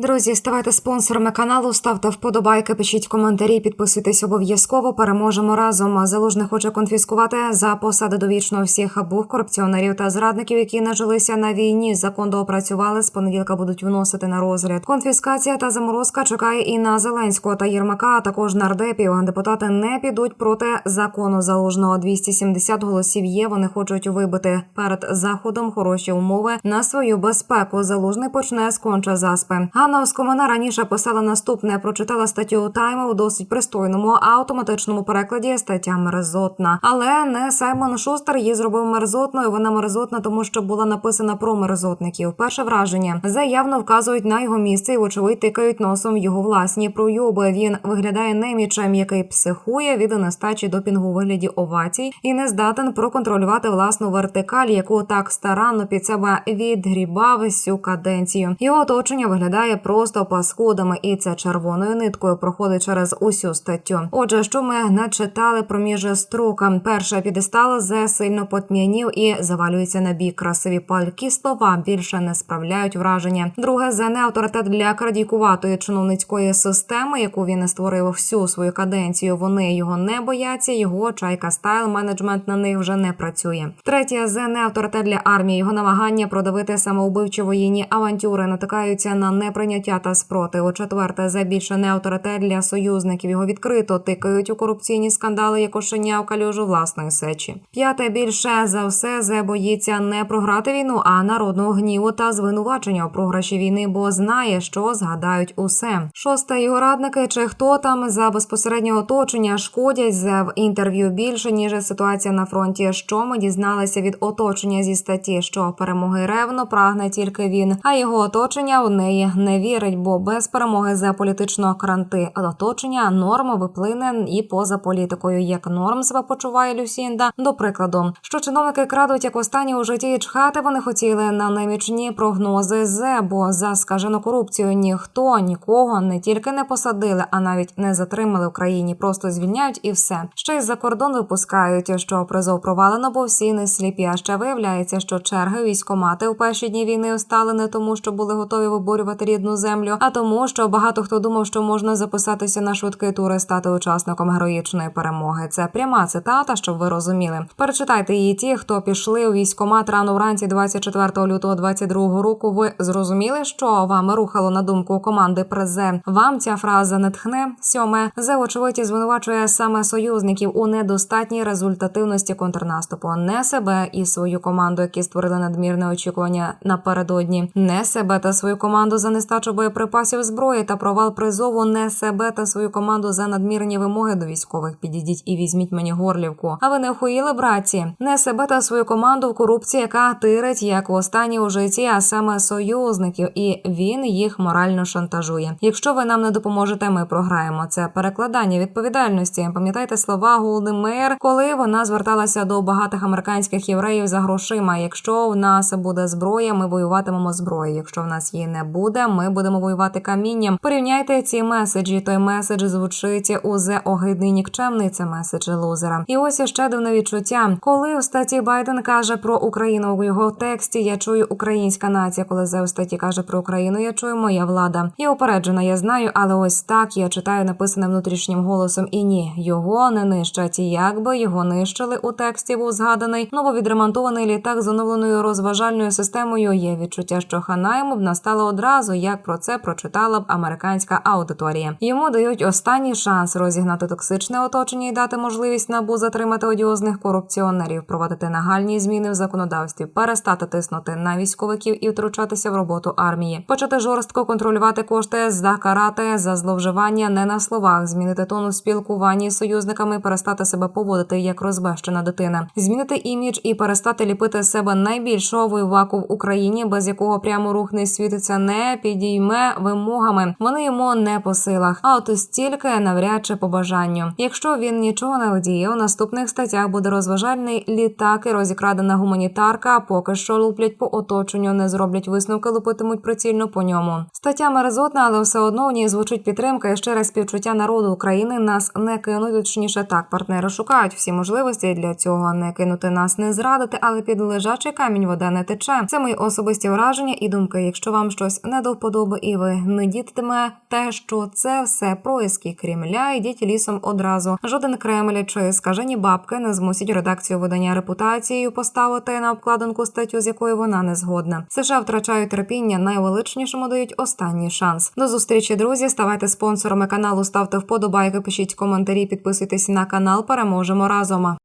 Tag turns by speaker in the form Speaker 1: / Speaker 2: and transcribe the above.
Speaker 1: Друзі, ставайте спонсорами каналу, ставте вподобайки, пишіть коментарі, підписуйтесь обов'язково. Переможемо разом. Залужний хоче конфіскувати за посади довічно всіх бух корупціонерів та зрадників, які нажилися на війні. Закон доопрацювали. З понеділка будуть вносити на розгляд. Конфіскація та заморозка чекає і на Зеленського та Єрмака, а також нардепів. Депутати не підуть проти закону залужного. 270 голосів є. Вони хочуть вибити перед заходом хороші умови на свою безпеку. Залужний почне з конча заспи. Ганна Оскомана раніше писала наступне. Прочитала статтю у Тайма у досить пристойному автоматичному перекладі. Стаття мерзотна, але не Саймон Шустер її зробив мерзотною. Вона мерзотна, тому що була написана про мерзотників. Перше враження заявно вказують на його місце і вочевидь тикають носом його власні проюби. Він виглядає немічем, який психує від нестачі допінгу у вигляді овацій і не здатен проконтролювати власну вертикаль, яку так старанно під себе відгрібав всю каденцію. Його оточення виглядає просто паскудами, і це червоною ниткою проходить через усю статтю. Отже, що ми начитали про між строкам. Перша підестала Зе сильно потм'янів і завалюється на бік. Красиві палькі слова більше не справляють враження. Друге, Зе не авторитет для крадійкуватої чиновницької системи, яку він створив всю свою каденцію. Вони його не бояться. Його чайка стайл менеджмент на них вже не працює. Третє, Зе не авторитет для армії. Його намагання продавити самоубивчі воєнні авантюри натикаються на неприйняття та спротиву. Четверте, Зе більше не для союзників. Його відкрито тикають у корупційні скандали, як кошеня в калюжу власної сечі. П'яте більше за все Зе боїться не програти війну, а народного гніву та звинувачення у програші війни, бо знає, що згадають усе. Шосте його радники чи хто там за безпосереднього оточення шкодять Зе в інтерв'ю більше ніж ситуація на фронті. Що ми дізналися від оточення зі статті, що перемоги ревно прагне тільки він, а його оточення в неї не вірить, бо без перемоги за політичного кранти оточення норма виплине і поза політикою. Як норм себе почуває Люсінда, до прикладу, що чиновники крадуть як останні у житті і чхати вони хотіли на немічні прогнози зе, бо за скажену корупцію ніхто нікого не тільки не посадили, а навіть не затримали в країні, просто звільняють і все. Ще й за кордон випускають, що призов провалено, бо всі не сліпі. А ще виявляється, що черги військомати у перші дні війни стали не тому, що були готові виборювати рідну землю, а тому, що багато хто думав, що можна записатися на швидкий тур і стати учасником героїчної перемоги. Це пряма цитата, щоб ви розуміли. Перечитайте її ті, хто пішли у військомат рано вранці 24 лютого 22 року. Ви зрозуміли, що вами рухало на думку команди Презе. Вам ця фраза не тхне. Сьоме зе очевидь звинувачує саме союзників у недостатній результативності контрнаступу, не себе і свою команду, які створили надмірне очікування напередодні, не себе та свою команду за нестачу боєприпасів зброї та провал призову, не себе та свою команду за надмірні вимоги до військових. Підійдіть і візьміть мені горлівку. А ви не охуїли, братці? Не себе та свою команду в корупції, яка тирить як в останній у житті, а саме союзників, і він їх морально шантажує. Якщо ви нам не допоможете, ми програємо. Це перекладання відповідальності. Пам'ятайте слова Голди Мейер, коли вона зверталася до багатих американських євреїв за грошима. Якщо в нас буде зброя, ми воюватимемо зброєю. Якщо в нас її не буде, ми будемо воювати камінням. Порівняйте ці меседжі. Той меседж звучить у зе огидний нікчемний. Це меседж лузера. І ось ще дивне відчуття. Коли у статті Байден каже про Україну у його тексті, я чую українська нація. Коли зе у статті каже про Україну, я чую моя влада. Я упереджена, я знаю, але ось так я читаю написане внутрішнім голосом. І ні, його не нищать. Якби його нищили у тексті, був згаданий нововідремонтований літак з оновленою розважальною системою. Є відчуття, що хана йому б настало одразу, як про це прочитала б американська аудиторія. Йому дають останній шанс розігнати токсичне оточення і дати можливість набу затримати одіозних корупціонерів, проводити нагальні зміни в законодавстві, перестати тиснути на військовиків і втручатися в роботу армії, почати жорстко контролювати кошти, закарати за зловживання не на словах, змінити тон у спілкуванні з союзниками, перестати себе поводити як розбещена дитина, змінити імідж і перестати ліпити себе найбільшого воюваку в Україні, без якого прямо рух не світиться, не підійме вимогами. Вони йому не по силах. А от стільки навряд чи по бажанню. Якщо він нічого не вдіє, у наступних статтях буде розважальний літак і розікрадена гуманітарка. Поки що луплять по оточенню, не зроблять висновки, лупитимуть прицільно по ньому. Стаття мерзотна, але все одно в ній звучить підтримка і ще раз співчуття народу України. Нас не кинуть, точніше так. Партнери шукають всі можливості для цього. Не кинути нас, не зрадити, але під лежачий камінь вода не тече. Це мої особисті враження і думки. Якщо вам щось не до вподоби, вподоби, і ви не дітиме те, що це все происки Кремля. Йдіть лісом одразу. Жоден Кремль чи скажені бабки не змусять редакцію видання репутацією поставити на обкладинку статтю, з якою вона не згодна. США втрачають терпіння, найвеличнішому дають останній шанс. До зустрічі, друзі. Ставайте спонсорами каналу, ставте вподобайки, пишіть коментарі, підписуйтесь на канал. Переможемо разом.